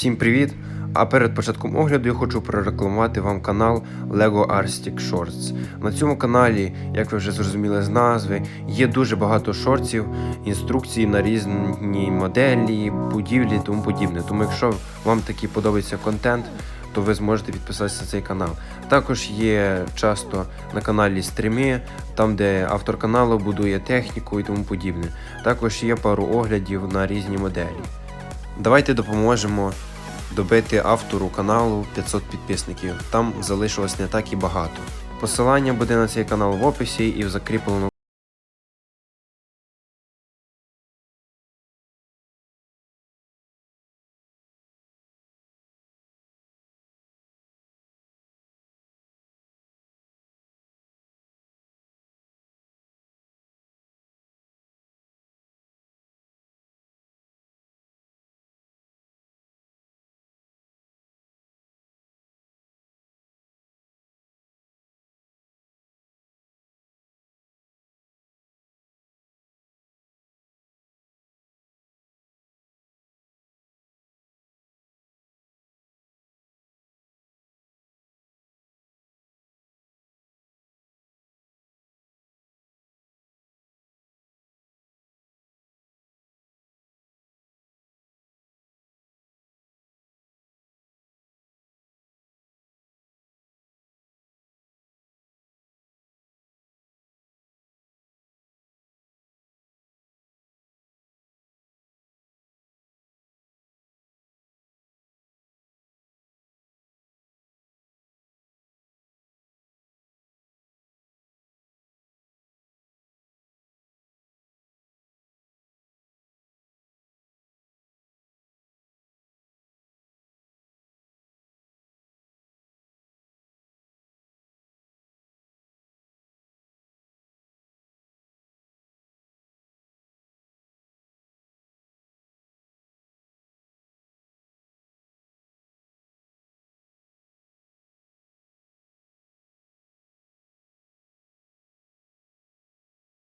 Всім привіт! А перед початком огляду я хочу прорекламувати вам канал Lego Arstic Shorts. На цьому каналі, як ви вже зрозуміли з назви, є дуже багато шортів, інструкцій на різні моделі, будівлі і тому подібне. Тому якщо вам такий подобається контент, то ви зможете підписатися на цей канал. Також є часто на каналі стріми, там де автор каналу будує техніку і тому подібне. Також є пару оглядів на різні моделі. Давайте допоможемо добити автору каналу 500 підписників. Там залишилось не так і багато. Посилання буде на цей канал в описі і в закріпленому.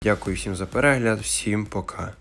Дякую всім за перегляд, всім пока.